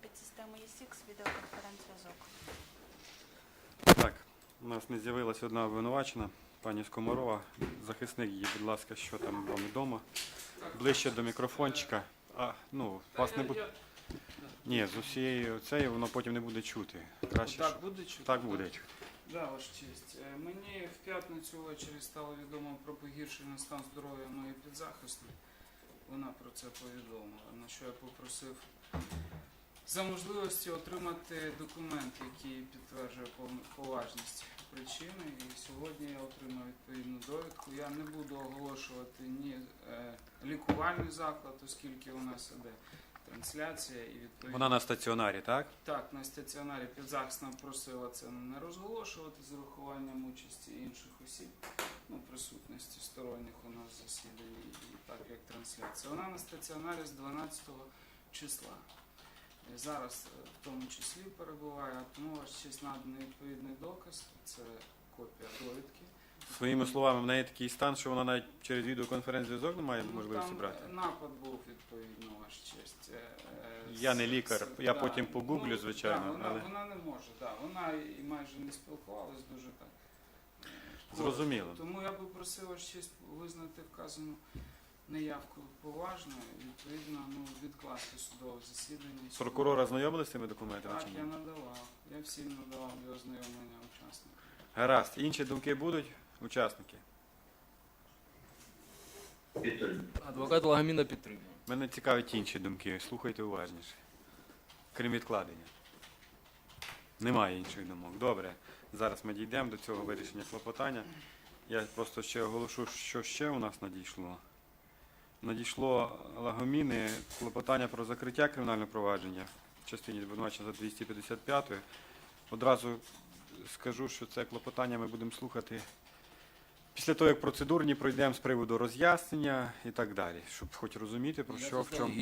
під систему ESX відеоконференц-зв'язок. Так, у нас не з'явилася одна обвинувачена, пані Скоморова. Захисник її, будь ласка, що там вам відомо. Ближче до мікрофончика. А, ну, вас не буде. Ні, з усією цією воно потім не буде чути. Краще, Так щоб- буде чути? так буде чути. Да, ваша честь. Е, Мені в п'ятницю ввечері стало відомо про погіршений стан здоров'я моєї підзахисної. Вона про це повідомила, на що я попросив за можливості отримати документ, який підтверджує пов- поважність причини. І сьогодні я отримав відповідну довідку. Я не буду оголошувати ні е, лікувальний заклад, оскільки у нас іде трансляція і відповідно. Вона на стаціонарі, так? Так, на стаціонарі підзахисна просила це не розголошувати з урахуванням участі інших осіб, ну, присутності сторонніх у нас засіданні, і так як трансляція. Вона на стаціонарі з 12 числа. Зараз е, в тому числі перебуває, тому ваш честь наданий відповідний доказ, це копія довідки. Своїми словами, в неї такий стан, що вона навіть через відеоконференц-зв'язок не має Ну, можливості там брати. напад був відповідно, ваш честь. Е, е, Я не з- лікар, з- я потім погуглю, ну, звичайно, да, вона, але- вона не може, да. вона і майже не спілкувалась дуже так. Зрозуміло. Тому я би просив вас честь визнати вказану неявку поважною і відповідно ну, відкласти судове засідання. Прокурора знайомилися з цими документами Так, чи я надавав. Я всім надавав для ознайомлення учасників. Гаразд. Інші думки будуть? Учасники. Адвокат Лагаміна підтримує. Мене цікавить інші думки. Слухайте уважніше. Крім відкладення. Немає інших думок. Добре. Зараз ми дійдемо до цього вирішення клопотання. Я просто ще оголошу, що ще у нас надійшло. Надійшло лагоміни клопотання про закриття кримінального провадження в частині обвинувачення за 255. Одразу скажу, що це клопотання ми будемо слухати після того, як процедурні пройдемо з приводу роз'яснення і так далі, щоб хоч розуміти, про що в чому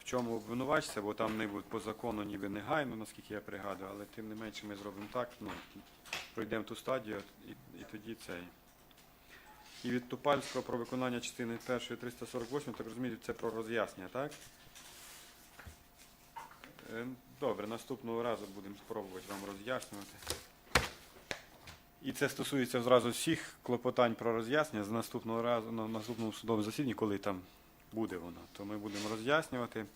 в чому обвинувачця, бо там не буде по закону ніби негайно, наскільки я пригадую, але тим не менше ми зробимо так, ну, пройдемо ту стадію і, і тоді цей. І від Тупальського про виконання частини 1 348, так розумієте, це про роз'яснення, так? Е, Добре, наступного разу будемо спробувати вам роз'яснювати. І це стосується зразу всіх клопотань про роз'яснення з наступного разу на наступному судовому засіданні, коли там буде воно, то ми будемо роз'яснювати.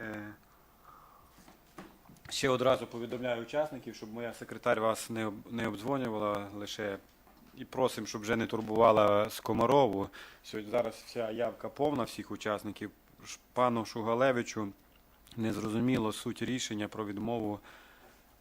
Е, Ще одразу повідомляю учасників, щоб моя секретар вас не обдзвонювала лише і просимо, щоб вже не турбувала Скомарову. Сьогодні зараз вся явка повна всіх учасників. Пану Шугалевичу не зрозуміло суть рішення про відмову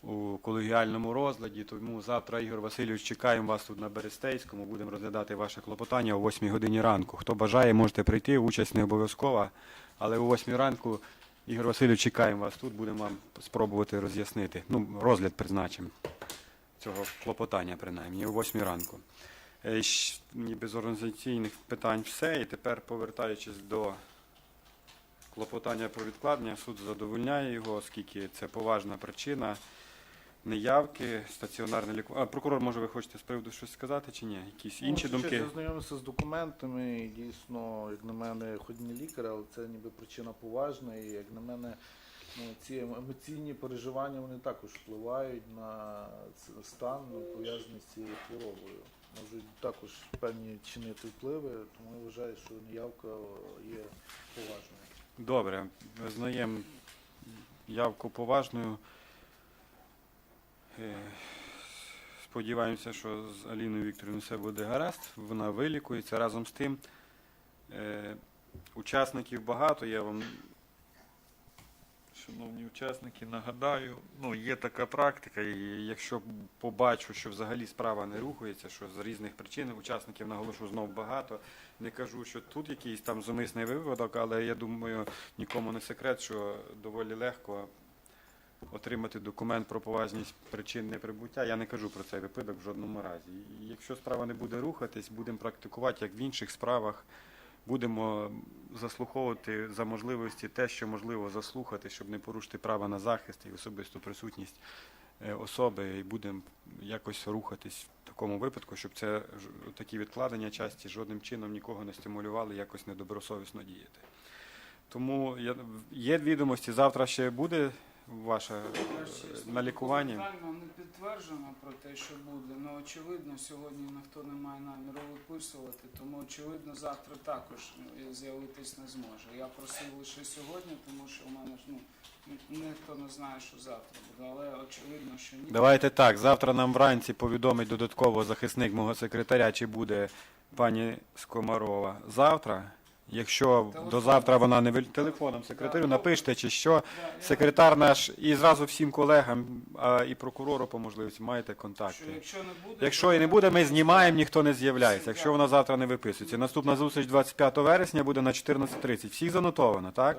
у колегіальному розгляді. Тому завтра, Ігор Васильович, чекаємо вас тут на Берестейському. Будемо розглядати ваше клопотання о 8 годині ранку. Хто бажає, можете прийти. Участь не обов'язкова, але о 8 ранку, Ігор Васильович, чекаємо вас тут. Будемо вам спробувати роз'яснити. Ну, розгляд призначимо цього клопотання, принаймні, о 8 ранку. Е, щ- Ніби з організаційних питань все. І тепер, повертаючись до клопотання про відкладення, суд задовольняє його, оскільки це поважна причина неявки, стаціонарне лікування. Прокурор, може, ви хочете з приводу щось сказати чи ні? Якісь інші Ну, думки? Я знайомився з документами, і дійсно, як на мене, хоч не лікар, але це ніби причина поважна. І як на мене, ну, ці емоційні переживання вони також впливають на стан ну, пов'язаний з цією хворобою. Можуть також певні чинити впливи, тому я вважаю, що неявка є поважною. Добре, визнаємо явку поважною. Е, Сподіваємося, що з Аліною Вікторівною все буде гаразд, вона вилікується. Разом з тим, е, учасників багато, я вам, шановні учасники, нагадаю, ну, є така практика, і якщо побачу, що взагалі справа не рухається, що з різних причин учасників наголошу знов багато, не кажу, що тут якийсь там зумисний випадок, але я думаю, нікому не секрет, що доволі легко отримати документ про поважність причин неприбуття. Я не кажу про цей випадок в жодному разі. І якщо справа не буде рухатись, будемо практикувати, як в інших справах. Будемо заслуховувати за можливості те, що можливо заслухати, щоб не порушити права на захист і особисту присутність е, особи, і будемо якось рухатись в такому випадку, щоб це такі відкладення часті жодним чином нікого не стимулювали якось недобросовісно діяти. Тому є відомості, завтра ще буде ж, чесно, на лікуванні. документально не підтверджено про те, що буде. Ну очевидно, сьогодні ніхто не має наміру виписувати, тому очевидно, завтра також ну, з'явитись не зможе. Я просив лише сьогодні, тому що в мене ж ну ніхто не знає, що завтра буде, але очевидно, що ні. Давайте так. Завтра нам вранці повідомить додатково захисник мого секретаря, чи буде пані Скомарова завтра. Якщо до завтра вона не вил- телефоном секретарю, напишете чи що. Секретар наш і зразу всім колегам, а і прокурору по можливості маєте контакти. якщо не буде, Якщо і не буде, ми знімаємо, ніхто не з'являється. Якщо вона завтра не виписується. Наступна зустріч 25 вересня буде на 14.30. Всіх занотовано, так?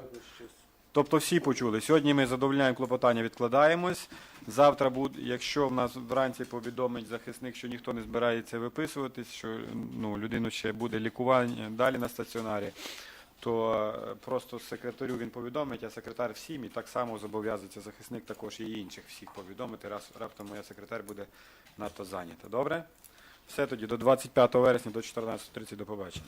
Тобто всі почули. Сьогодні ми задовольняємо клопотання, відкладаємось. Завтра буде, якщо в нас вранці повідомить захисник, що ніхто не збирається виписуватись, що ну, людину ще буде лікування далі на стаціонарі, то е, просто секретарю він повідомить, а секретар всім і так само зобов'язується захисник також і інших всіх повідомити, раз раптом моя секретар буде надто зайнята. Добре? Все тоді до 25 вересня до 14.30 до побачення.